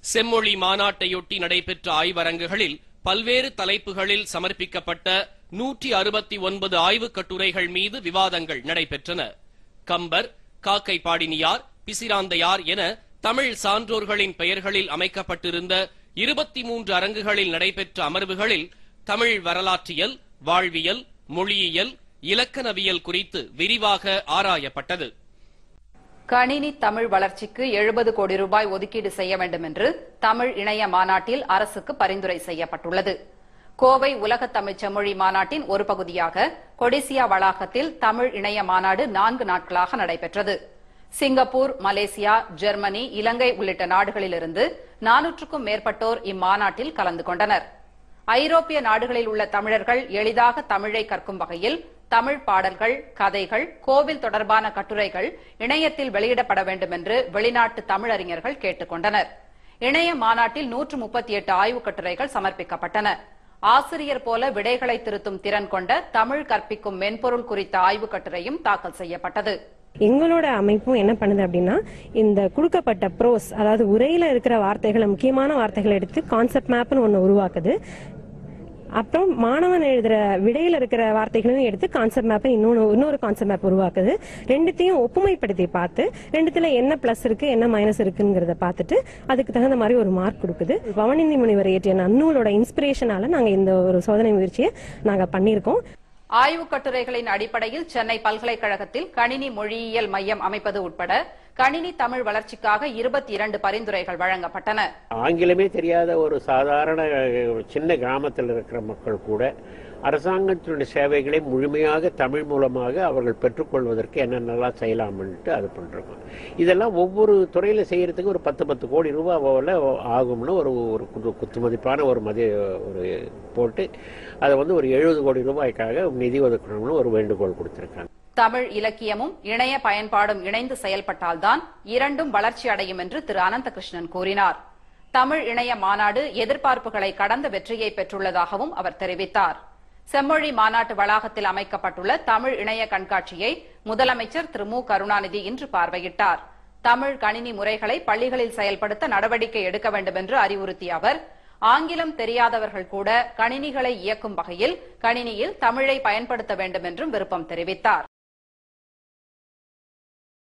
செம்மொழி மாநாட்டையொட்டி நடைபெற்ற ஆய்வரங்குகளில் பல்வேறு தலைப்புகளில் சமர்ப்பிக்கப்பட்ட நூற்றி அறுபத்தி ஒன்பது ஆய்வுக் கட்டுரைகள் மீது விவாதங்கள் நடைபெற்றன. கம்பர் காக்கை பாடினியார் பிசிராந்தையார் என தமிழ் சான்றோர்களின் பெயர்களில் அமைக்கப்பட்டிருந்த இருபத்தி மூன்று அரங்குகளில் நடைபெற்ற அமர்வுகளில் தமிழ் வரலாற்றியல் வாழ்வியல் மொழியியல் இலக்கணவியல் குறித்து விரிவாக ஆராயப்பட்டது. கணினி தமிழ் வளர்ச்சிக்கு எழுபது கோடி ரூபாய் ஒதுக்கீடு செய்ய வேண்டும் என்று தமிழ் இணைய மாநாட்டில் அரசுக்கு பரிந்துரை செய்யப்பட்டுள்ளது. கோவை உலக தமிழ் செம்மொழி மாநாட்டின் ஒரு பகுதியாக கொடிசியா வளாகத்தில் தமிழ் இணைய மாநாடு நான்கு நாட்களாக நடைபெற்றது. சிங்கப்பூர் மலேசியா ஜெர்மனி இலங்கை உள்ளிட்ட நாடுகளிலிருந்து நானூற்றுக்கும் மேற்பட்டோர் இம்மாநாட்டில் கலந்து கொண்டனர். ஐரோப்பிய நாடுகளில் உள்ள தமிழர்கள் எளிதாக தமிழை கற்கும் வகையில் தமிழ் பாடல்கள் கதைகள் கோவில் தொடர்பான கட்டுரைகள் இணையத்தில் வெளியிடப்பட வேண்டும் என்று வெளிநாட்டு தமிழறிஞர்கள் கேட்டுக் கொண்டனர் இணைய மாநாட்டில் நூற்று முப்பத்தி எட்டு ஆய்வுக் கட்டுரைகள் சமர்ப்பிக்கப்பட்டன. ஆசிரியர் போல விடைகளை திருத்தும் திறன் கொண்ட தமிழ் கற்பிக்கும் மென்பொருள் குறித்த ஆய்வுக் கட்டுரையும் தாக்கல் செய்யப்பட்டது. எங்களோட அமைப்பும் என்ன பண்ணுது அப்படின்னா இந்த கொடுக்கப்பட்ட ப்ரோஸ் அதாவது உரையில இருக்கிற வார்த்தைகளை முக்கியமான வார்த்தைகளை எடுத்து கான்செப்ட் மேப்னு ஒன்று உருவாக்குது. அப்புறம் மாணவன் எழுதுற விடையில இருக்கிற வார்த்தைகளையும் எடுத்து கான்செப்ட் மேப்பை இன்னொன்று இன்னொரு கான்செப்ட் மேப் உருவாக்குது. ரெண்டுத்தையும் ஒப்புமைப்படுத்தி பார்த்து ரெண்டுத்துல என்ன பிளஸ் இருக்கு என்ன மைனஸ் இருக்குங்கிறத பார்த்துட்டு அதுக்கு தகுந்த மாதிரி ஒரு மார்க் கொடுக்குது. பவனிந்தி முனிவர் இயற்றிய நன்னூலோட இன்ஸ்பிரேஷனால நாங்க இந்த ஒரு சோதனை முயற்சியை நாங்க பண்ணியிருக்கோம். ஆய்வுக் கட்டுரைகளின் அடிப்படையில் சென்னை பல்கலைக்கழகத்தில் கணினி மொழியியல் மையம் அமைப்பது உட்பட கணினி தமிழ் வளர்ச்சிக்காக இருபத்தி இரண்டு பரிந்துரைகள் வழங்கப்பட்டன. ஆங்கிலமே தெரியாத ஒரு சாதாரண சின்ன கிராமத்தில் இருக்கிற மக்கள் கூட அரசாங்கத்தினுடைய சேவைகளை முழுமையாக தமிழ் மூலமாக அவர்கள் பெற்றுக்கொள்வதற்கு என்னென்னலாம் செய்யலாம்னுட்டு அது பண்றோம். இதெல்லாம் ஒவ்வொரு துறையில செய்யறதுக்கு ஒரு பத்து பத்து கோடி ரூபாய் போல ஆகும்னு ஒரு ஒரு குத்து- மதிப்பான ஒரு மதி ஒரு போட்டு அதை வந்து ஒரு எழுபது கோடி ரூபாய்க்காக நிதி ஒதுக்கணும்னு ஒரு வேண்டுகோள் கொடுத்திருக்காங்க. தமிழ் இலக்கியமும் இணைய பயன்பாடும் இணைந்து செயல்பட்டால்தான் இரண்டும் வளர்ச்சி அடையும் என்று திரு அனந்தகிருஷ்ணன் கூறினார். தமிழ் இணைய மாநாடு எதிர்பார்ப்புகளை கடந்த வெற்றியை பெற்றுள்ளதாகவும் அவர் தெரிவித்தார். செம்மொழி மாநாட்டு வளாகத்தில் அமைக்கப்பட்டுள்ள தமிழ் இணைய கண்காட்சியை முதலமைச்சர் திரு மு. கருணாநிதி இன்று பார்வையிட்டார். தமிழ் கணினி முறைகளை பள்ளிகளில் செயல்படுத்த நடவடிக்கை எடுக்க வேண்டும் என்று அறிவுறுத்திய அவர் ஆங்கிலம் தெரியாதவர்கள் கூட கணினிகளை இயக்கும் வகையில் கணினியில் தமிழை பயன்படுத்த வேண்டும் என்றும் விருப்பம் தெரிவித்தார்.